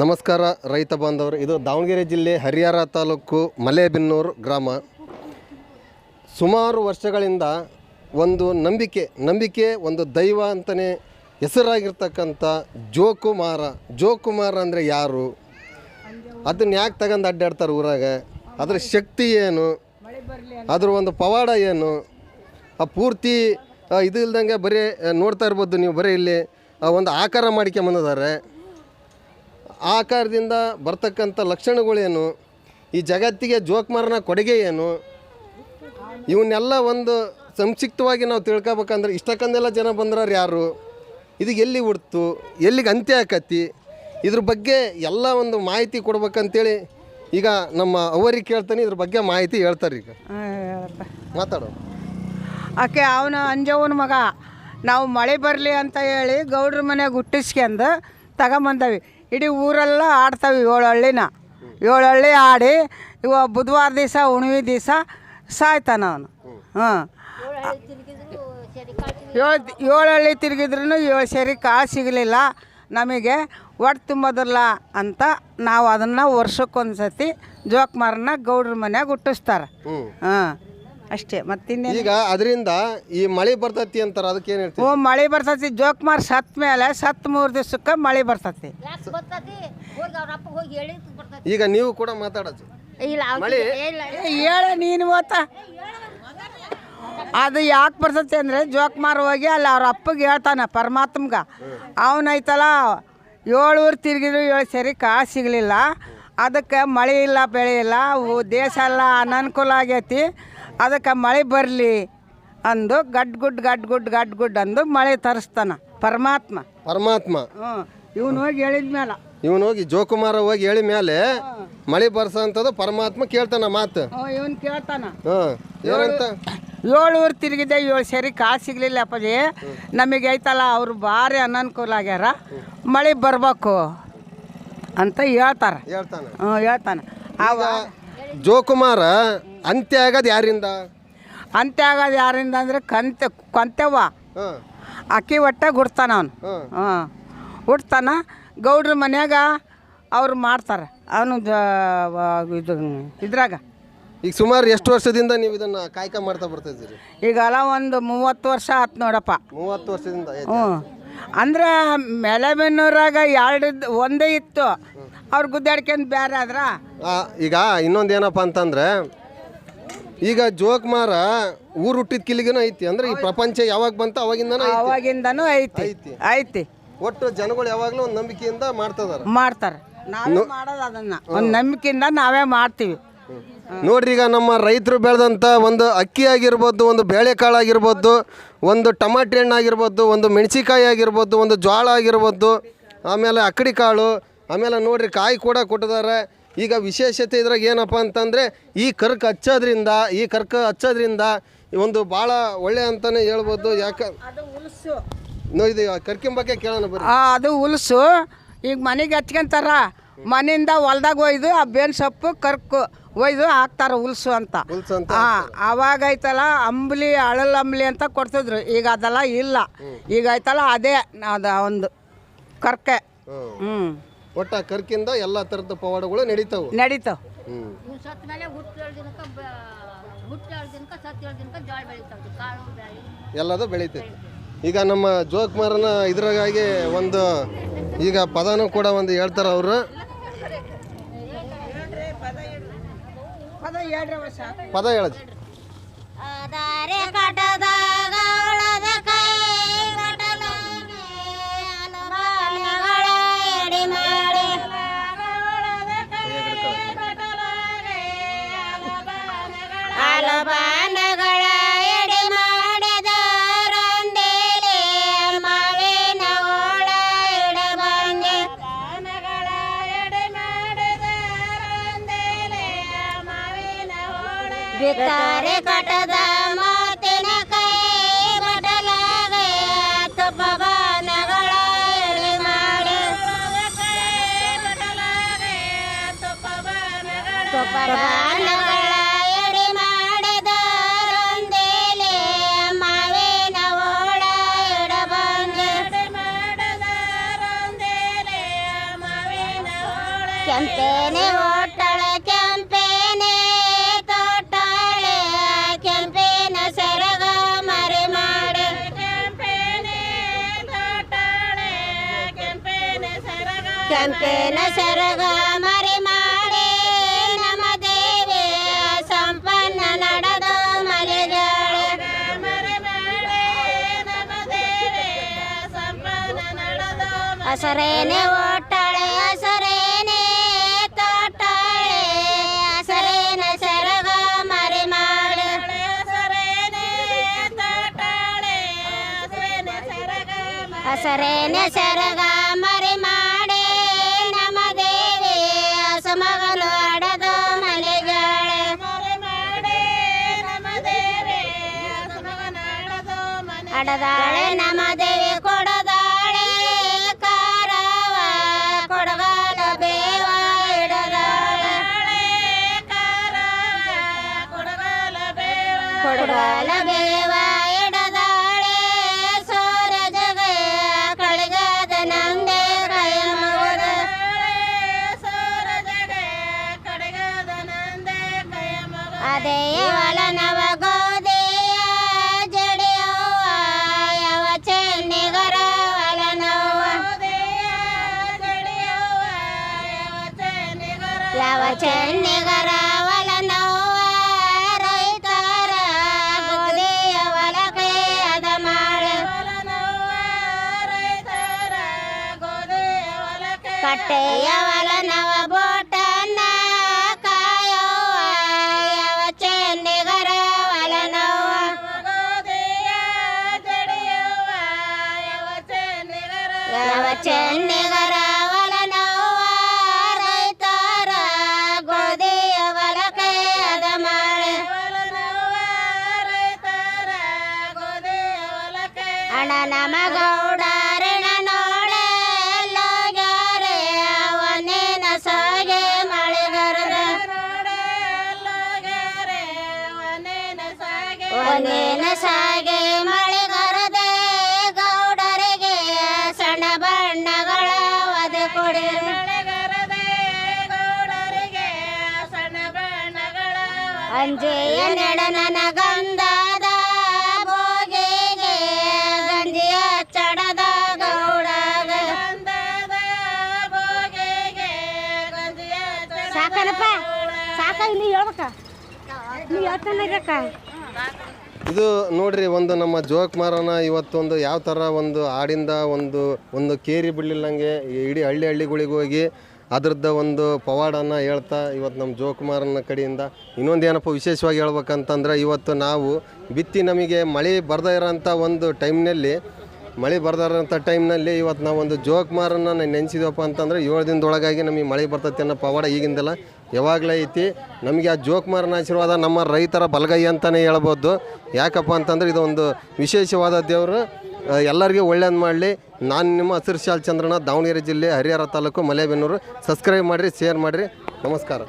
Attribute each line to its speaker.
Speaker 1: ನಮಸ್ಕಾರ ರೈತ ಬಾಂಧವರು, ಇದು ದಾವಣಗೆರೆ ಜಿಲ್ಲೆ ಹರಿಹರ ತಾಲೂಕು ಮಲೇಬೆನ್ನೂರು ಗ್ರಾಮ. ಸುಮಾರು ವರ್ಷಗಳಿಂದ ಒಂದು ನಂಬಿಕೆ ನಂಬಿಕೆ ಒಂದು ದೈವ ಅಂತಲೇ ಹೆಸರಾಗಿರ್ತಕ್ಕಂಥ ಜೋಕುಮಾರ. ಜೋಕುಮಾರ ಅಂದರೆ ಯಾರು? ಅದನ್ನ ಯಾಕೆ ತಗೊಂಡು ಅಡ್ಡಾಡ್ತಾರೆ ಊರಾಗ? ಅದರ ಶಕ್ತಿ ಏನು? ಅದ್ರ ಒಂದು ಪವಾಡ ಏನು? ಆ ಪೂರ್ತಿ ಇದು ಇಲ್ದಂಗೆ ಬರೀ ನೋಡ್ತಾ ಇರ್ಬೋದು ನೀವು ಬರೀ ಇಲ್ಲಿ ಒಂದು ಆಕಾರ ಮಾಡ್ಕೊಂಬಂದಿದ್ದಾರೆ ಆಕಾರದಿಂದ ಬರ್ತಕ್ಕಂಥ ಲಕ್ಷಣಗಳೇನು ಈ ಜಗತ್ತಿಗೆ ಜೋಕ್ಮಾರನ ಕೊಡುಗೆ ಏನು? ಇವನ್ನೆಲ್ಲ ಒಂದು ಸಂಕ್ಷಿಪ್ತವಾಗಿ ನಾವು ತಿಳ್ಕೊಬೇಕಂದ್ರೆ ಇಷ್ಟಕ್ಕಂದೆಲ್ಲ ಜನ ಬಂದ್ರಾರು ಯಾರು? ಇದಕ್ಕೆ ಎಲ್ಲಿ ಹುಡ್ತು? ಎಲ್ಲಿಗೆ ಅಂತ್ಯ ಆಕತಿ? ಇದ್ರ ಬಗ್ಗೆ ಎಲ್ಲ ಒಂದು ಮಾಹಿತಿ ಕೊಡ್ಬೇಕಂತೇಳಿ ಈಗ ನಮ್ಮ ಅವರಿಗೆ ಕೇಳ್ತಾನೆ ಇದ್ರ ಬಗ್ಗೆ ಮಾಹಿತಿ ಹೇಳ್ತಾರೆ ಈಗ. ಮಾತಾಡೋ.
Speaker 2: ಆಕೆ ಅವನ ಅಂಜವನ ಮಗ. ನಾವು ಮಳೆ ಬರಲಿ ಅಂತ ಹೇಳಿ ಗೌಡ್ರ ಮನೆಗೆ ಹುಟ್ಟಿಸ್ಕೊಂಡು ತಗೊಂಬಂದವಿ. ಇಡೀ ಊರೆಲ್ಲ ಆಡ್ತಾವೆ ಏಳು ಹಳ್ಳಿನ ಏಳು ಹಳ್ಳಿ ಆಡಿ ಇವ ಬುಧವಾರ ದಿವಸ ಹುಣ್ವಿ ದಿವಸ ಸಾಯ್ತಾನ ಅವನು. ಹಾಂ. ಏಳು ಏಳು ಹಳ್ಳಿ ತಿರುಗಿದ್ರೂ ಏಳು ಸರಿ ಕಾಳು ಸಿಗಲಿಲ್ಲ. ನಮಗೆ ಒಟ್ಟು ತುಂಬೋದಿಲ್ಲ ಅಂತ ನಾವು ಅದನ್ನು ವರ್ಷಕ್ಕೊಂದು ಸತಿ ಜೋಕ್ಮಾರನ್ನ ಗೌಡ್ರ ಮನ್ಯಾಗ ಹುಟ್ಟಿಸ್ತಾರೆ.
Speaker 1: ಹ್ಞೂ
Speaker 2: ಹಾಂ. ಅಷ್ಟೇ ಮತ್ತಿನ್ನೇನು?
Speaker 1: ಈಗ ಅದರಿಂದ ಈ ಮಳೆ ಬರ್ತತಿ ಅಂತಾರ ಅದಕ್ಕೆ ಏನು ಹೇಳ್ತೀವಿ
Speaker 2: ಓ ಮಳೆ ಬರ್ತೈತಿ ಜೋಕ್ಮಾರ್ ಸತ್ ಮೇಲೆ ಸತ್ ಮೂರು ದಿವಸಕ್ಕೆ ಮಳೆ ಬರ್ತೈತಿ.
Speaker 3: ಯಾಕೆ ಬರ್ತತಿ? ಹೋಗಿ ಅವ್ರ ಅಪ್ಪ ಹೋಗಿ ಹೇಳಿ ಬರ್ತತಿ.
Speaker 1: ಈಗ ನೀವು ಕೂಡ ಮಾತಾಡೋದು.
Speaker 3: ಇಲ್ಲ
Speaker 1: ಮಳೆ
Speaker 2: ಹೇಳ. ನೀನು ಓತ ಅದು ಯಾಕೆ ಬರ್ತೈತಿ ಅಂದರೆ ಜೋಕ್ಮಾರ್ ಹೋಗಿ ಅಲ್ಲಿ ಅವ್ರ ಅಪ್ಪಗೆ ಹೇಳ್ತಾನೆ ಪರಮಾತ್ಮಗ. ಅವನೈತಲ್ಲ ಏಳು ಊರು ತಿರುಗಿದ್ರು ಏಳು ಸರಿ ಕಾಳು ಸಿಗಲಿಲ್ಲ. ಅದಕ್ಕೆ ಮಳೆ ಇಲ್ಲ ಬೆಳೆ ಇಲ್ಲ ದೇಶ ಎಲ್ಲ ಅನನುಕೂಲ ಆಗೈತಿ. ಅದಕ್ಕೆ ಮಳೆ ಬರಲಿ ಅಂದು ಗಡ್ ಗುಡ್ ಗಡ್ ಗುಡ್ ಗಡ್ ಗುಡ್ ಅಂದು ಮಳೆ ತರಿಸ್ತಾನ ಪರಮಾತ್ಮ.
Speaker 1: ಪರಮಾತ್ಮ.
Speaker 2: ಹ್ಞೂ ಇವನು ಹೋಗಿ ಹೇಳಿದ ಮೇಲೆ
Speaker 1: ಇವನು ಹೋಗಿ ಜೋಕುಮಾರ ಹೋಗಿ ಹೇಳಿ ಮೇಲೆ ಮಳೆ ಬರ್ಸಂಥದ್ದು ಪರಮಾತ್ಮ ಕೇಳ್ತಾನ ಮಾತು.
Speaker 2: ಇವನು ಕೇಳ್ತಾನ.
Speaker 1: ಏನಂತ?
Speaker 2: ಏಳು ಊರು ತಿರುಗಿದೆ ಏಳು ಸರಿ ಕಾಸು ಸಿಗ್ಲಿಲ್ಲ ಅಪ್ಪಾಜಿ. ನಮಗೆ ಐತಲ್ಲ ಅವ್ರು ಭಾರಿ ಅನನುಕೂಲ ಆಗ್ಯಾರ. ಮಳೆ ಬರಬೇಕು ಅಂತ ಹೇಳ್ತಾರ.
Speaker 1: ಹೇಳ್ತಾನ.
Speaker 2: ಹ್ಞೂ ಹೇಳ್ತಾನೆ. ಅವ
Speaker 1: ಜೋಕುಮಾರ ಅಂತ್ಯ ಆಗೋದು ಯಾರಿಂದ?
Speaker 2: ಅಂತ್ಯ ಆಗೋದು ಯಾರಿಂದ ಅಂದ್ರೆ ಕಂತೆ ಕೊಂತೆವ್ವ.
Speaker 1: ಹಾಂ.
Speaker 2: ಅಕ್ಕಿ ಹೊಟ್ಟೆ ಹುಡ್ತಾನ ಅವನು.
Speaker 1: ಹಾಂ.
Speaker 2: ಹಾಂ. ಹುಡ್ತಾನ ಗೌಡ್ರ ಮನ್ಯಾಗ ಅವ್ರು ಮಾಡ್ತಾರೆ. ಅವನು ಇದು ಇದ್ರಾಗ.
Speaker 1: ಈಗ ಸುಮಾರು ಎಷ್ಟು ವರ್ಷದಿಂದ ನೀವು ಇದನ್ನ ಕಾಯ್ಕ ಮಾಡ್ತಾ ಬರ್ತಾ ಇದ್ದೀರಿ?
Speaker 2: ಈಗೆಲ್ಲ ಒಂದು ಮೂವತ್ತು ವರ್ಷ ಆತು ನೋಡಪ್ಪ.
Speaker 1: ಮೂವತ್ತು ವರ್ಷದಿಂದ.
Speaker 2: ಹ್ಞೂ. ಅಂದ್ರೆ ಮೆಲೆಬೆನ್ನೂರಾಗ ಎರಡು ಒಂದೇ ಇತ್ತು. ಅವ್ರು ಗುದ್ದಾಡ್ಕೊಂಡು ಬೇರೆ ಆದ್ರ?
Speaker 1: ಆ, ಈಗ ಇನ್ನೊಂದು ಏನಪ್ಪ ಅಂತಂದ್ರೆ ಈಗ ಜೋಕ್ ಮಾರ ಊರು ಹುಟ್ಟಿದ ಕಿಲಿಗೂ ಐತಿ. ಅಂದ್ರೆ ಈ ಪ್ರಪಂಚ ಯಾವಾಗ ಬಂತ ಅವಾಗಿಂದ ಐತಿ.
Speaker 2: ಅವಾಗಿಂದನೂ ಐತಿ.
Speaker 1: ಐತಿ.
Speaker 2: ಐತಿ.
Speaker 1: ಒಟ್ಟು ಜನಗಳು ಯಾವಾಗಲೂ ಒಂದು ನಂಬಿಕೆಯಿಂದ ಮಾಡ್ತದಾರ.
Speaker 2: ಮಾಡ್ತಾರೆ. ನಾವೇ ಮಾಡೋದು ಅದನ್ನ ಒಂದು ನಂಬಿಕೆಯಿಂದ ನಾವೇ ಮಾಡ್ತೀವಿ.
Speaker 1: ನೋಡ್ರಿ ಈಗ ನಮ್ಮ ರೈತರು ಬೆಳೆದಂಥ ಒಂದು ಅಕ್ಕಿ ಆಗಿರ್ಬೋದು ಒಂದು ಬೇಳೆಕಾಳು ಆಗಿರ್ಬೋದು ಒಂದು ಟಮಾಟೆ ಹಣ್ಣು ಆಗಿರ್ಬೋದು ಒಂದು ಮೆಣಸಿಕಾಯಿ ಆಗಿರ್ಬೋದು ಒಂದು ಜೋಳ ಆಗಿರ್ಬೋದು ಆಮೇಲೆ ಅಕ್ಕಡಿ ಕಾಳು ಆಮೇಲೆ ನೋಡ್ರಿ ಕಾಯಿ ಕೂಡ ಕೊಟ್ಟಿದ್ದಾರೆ. ಈಗ ವಿಶೇಷತೆ ಇದ್ರಾಗ ಏನಪ್ಪ ಅಂತಂದರೆ ಈ ಕರ್ಕ ಹಚ್ಚೋದ್ರಿಂದ ಈ ಕರ್ಕ ಹಚ್ಚೋದ್ರಿಂದ ಒಂದು ಭಾಳ ಒಳ್ಳೆ ಅಂತಲೇ ಹೇಳ್ಬೋದು. ಯಾಕೆ ಇದು ಕರ್ಕಿನ ಬಗ್ಗೆ ಕೇಳೋಣ ಬರ್ರಿ.
Speaker 2: ಅದು ಉಲ್ಸು. ಈಗ ಮನೆಗೆ ಹಚ್ಕೊಂತಾರ ಮನೆಯಿಂದ ಹೊಲ್ದಾಗ ಒಯ್ದು ಆ ಬೇನ್ ಸೊಪ್ಪು ಕರ್ಕು ಒಯ್ದು ಹಾಕ್ತಾರೆ ಉಲ್ಸು ಅಂತ.
Speaker 1: ಹುಲ್ಸ್ ಅಂತ
Speaker 2: ಹಾಂ ಅವಾಗ ಐತಲ್ಲ ಅಂಬ್ಲಿ ಅಳಲ್ ಅಂಬ್ಲಿ ಅಂತ ಕೊಡ್ತಿದ್ರು. ಈಗ ಅದೆಲ್ಲ ಇಲ್ಲ. ಈಗ ಐತಲ್ಲ ಅದೇ ಅದ ಒಂದು ಕರ್ಕೆ.
Speaker 1: ಹ್ಞೂ ಒಟ್ಟು ಕರ್ಕಿಂದ ಎಲ್ಲ ಥರದ ಪವಾಡಗಳು ನಡೀತಾವೆ.
Speaker 2: ನಡೀತಾವ.
Speaker 1: ಹ್ಞೂ
Speaker 3: ಇವ್ ಸತ್ ಮೇಲೆ ಹುಟ್ಟು ಏಳು ದಿನಕ್ಕೆ ಹುಟ್ಟು ಏಳು ದಿನಕ್ಕೆ ಸತ್ ಏಳು ದಿನಕ್ಕೆ ಜೋಳ ಬೆಳಿತಾವ್ರಿ ಕಾಳು ಬೆಳೆ
Speaker 1: ಎಲ್ಲದು ಬೆಳಿತೈತಿ. ಈಗ ನಮ್ಮ ಜೋಕ್ಮಾರನ ಇದ್ರಾಗಾಗಿ ಒಂದು ಈಗ ಪದನೂ ಕೂಡ ಒಂದು ಹೇಳ್ತಾರೆ ಅವರು. ಪದ ಪದ
Speaker 3: ಅದಾರೆ बेकारे कटदा मातेन कई
Speaker 4: तो बाबा नगड़ तो बाबा ಸೆರಗ ಕೆಂಪೇನ ಸೆರಗ ಮರೆ ಮಾಡೆ ನಮ್ಮ ದೇವಿ ಸಂಪನ್ನ ನಡೆದ ಮಲೆಗಾಳೆ ಮರೆ ಮಾಡೆ ನಮ್ಮ ದೇವಿ ಸಂಪನ್ನ ನಡೆದ ಹಸರೇನೆ ಓಟಾಳೆ ಹಸರೇನೆ ತೋಟಾಳೆ ಹಸರೇನ ಸೆರಗ ಮರೆ ಮಾಡೆ ಹಸರೇನೆ ತೋಟಾಳೆ ಹಸರೇನೆ ಸೆರಗ ಅಡದಾಳೆ ನಮ್ಮ ದೇವಿ ಕೊಡದಾಳೆ ಕಾರವ ಕೊಡಗಾಲ ಬೇವ ಇಡದಾಳೆ ಕೊಡಗಾಲ ಬೇವ ಇಡದಾಳೆ ಒಲ ನವ ಬೋಟನ್ನ ಕಾಯವ್ವ ಯಾವ ಚೆನ್ನಿಗರ ಒಲ ನವ್ವ ಯಾವ ಚೆನ್ನಿಗರ ಒನೇನ ಸಾಗೆ ಮಳೆಗರದೆ ಗೌಡರಿಗೆ ಸಣ್ಣ ಬಣ್ಣಗಳ ಒದೆ ಕೊಡಿ. ಅಂಜೆಯ ನೆಡನನ ಗಂಧದ ಭೋಗಿಗೆ ಗಂಜಿಯ ಚಡದ ಗೌಡಗ. ಸಾಕನಪ್ಪ ಸಾಕ ಇಲ್ಲಿ ಹೇಳ್ಬೇಕ. ನೀ ಹೇಳ್ತಾನಕ್ಕ
Speaker 1: ಇದು ನೋಡ್ರಿ ಒಂದು ನಮ್ಮ ಜೋಕ್ ಮಾರನ ಇವತ್ತೊಂದು ಯಾವ ಥರ ಒಂದು ಹಾಡಿಂದ ಒಂದು ಒಂದು ಕೇರಿ ಬಿಡ್ಲಿಲ್ಲಂಗೆ ಇಡೀ ಹಳ್ಳಿ ಹಳ್ಳಿಗಳಿಗೆ ಹೋಗಿ ಅದ್ರದ್ದು ಒಂದು ಪವಾಡನ್ನ ಹೇಳ್ತಾ ಇವತ್ತು ನಮ್ಮ ಜೋಕುಮಾರನ ಕಡೆಯಿಂದ ಇನ್ನೊಂದು ಏನಪ್ಪ ವಿಶೇಷವಾಗಿ ಹೇಳ್ಬೇಕಂತಂದ್ರೆ ಇವತ್ತು ನಾವು ಬಿತ್ತಿ ನಮಗೆ ಮಳೆ ಬರ್ದೇ ಇರೋಂಥ ಒಂದು ಟೈಮ್ನಲ್ಲಿ, ಮಳೆ ಬರ್ದೇ ಇರೋಂಥ ಟೈಮ್ನಲ್ಲಿ ಇವತ್ತು ನಾವು ಒಂದು ಜೋಕುಮಾರನ್ನ ನೆನೆಸಿದಪ್ಪ ಅಂತಂದ್ರೆ ಏಳು ದಿನದೊಳಗಾಗಿ ನಮಗೆ ಮಳೆ ಬರ್ತೈತೆ ಅನ್ನೋ ಪವಾಡ ಈಗಿಂದಲ್ಲ ಯಾವಾಗಲೇ ಐತಿ. ನಮಗೆ ಆ ಜೋಕುಮಾರನ ಆಶೀರ್ವಾದ ನಮ್ಮ ರೈತರ ಬಲಗೈ ಅಂತಲೇ ಹೇಳ್ಬೋದು. ಯಾಕಪ್ಪ ಅಂತಂದ್ರೆ ಇದು ಒಂದು ವಿಶೇಷವಾದ ದೇವರು. ಎಲ್ಲರಿಗೂ ಒಳ್ಳೇದು ಮಾಡಲಿ. ನಾನು ನಿಮ್ಮ ಹಸಿರು ಶಾಲ್ ಚಂದ್ರನ ದಾವಣಗೆರೆ ಜಿಲ್ಲೆ ಹರಿಹರ ತಾಲೂಕು ಮಲೆಬೆನ್ನೂರು. ಸಬ್ಸ್ಕ್ರೈಬ್ ಮಾಡಿರಿ ಶೇರ್ ಮಾಡಿರಿ. ನಮಸ್ಕಾರ.